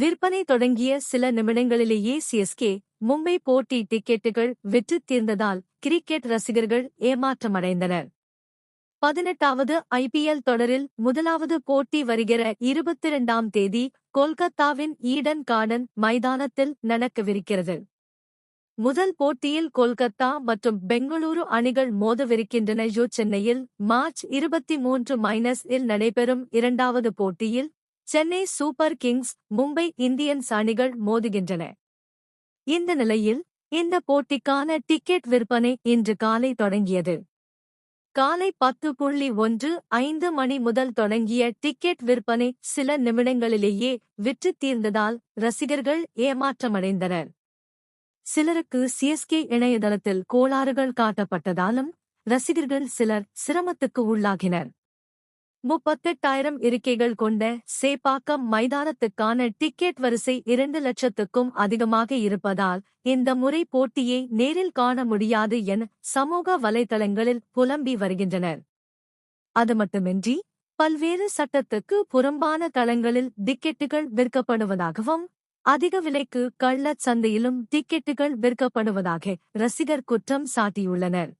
விற்பனை தொடங்கிய சில நிமிடங்களிலேயே சிஎஸ்கே மும்பை போட்டி டிக்கெட்டுகள் வெற்றி தீர்ந்ததால் கிரிக்கெட் ரசிகர்கள் ஏமாற்றமடைந்தனர். பதினெட்டாவது ஐபிஎல் தொடரில் முதலாவது போட்டி வருகிற இருபத்தி இரண்டாம் தேதி கொல்கத்தாவின் ஈடன் கார்டன் மைதானத்தில் நடக்கவிருக்கிறது. முதல் போட்டியில் கொல்கத்தா மற்றும் பெங்களூரு அணிகள் மோதவிருக்கின்றன. யோ சென்னையில் மார்ச் இருபத்தி மூன்று மைனஸ் இல் நடைபெறும் இரண்டாவது போட்டியில் Chennai Super Kings Mumbai Indians அணிகள் மோதுகின்றன. இந்த நிலையில் இந்த போட்டிக்கான டிக்கெட் விற்பனை இன்று காலை தொடங்கியது. காலை பத்து புள்ளி ஒன்று ஐந்து மணி முதல் தொடங்கிய டிக்கெட் விற்பனை சில நிமிடங்களிலேயே விற்றுத் தீர்ந்ததால் ரசிகர்கள் ஏமாற்றமடைந்தனர். சிலருக்கு சிஎஸ்கே இணையதளத்தில் கோளாறுகள் காட்டப்பட்டதாலும் ரசிகர்கள் சிலர் சிரமத்துக்கு உள்ளாகினர். முப்பத்தெட்டாயிரம் இருக்கைகள் கொண்ட சேப்பாக்கம் மைதானத்துக்கான டிக்கெட் வரிசை இரண்டு லட்சத்துக்கும் அதிகமாக இருப்பதால் இந்த முறை போட்டியை நேரில் காண முடியாது என சமூக வலைதளங்களில் புலம்பி வருகின்றனர். அது மட்டுமின்றி பல்வேறு சட்டத்துக்கு புறம்பான தளங்களில் டிக்கெட்டுகள் விற்கப்படுவதாகவும் அதிக விலைக்கு கள்ளச் சந்தையிலும் டிக்கெட்டுகள் விற்கப்படுவதாக ரசிகர் குற்றம் சாட்டியுள்ளனர்.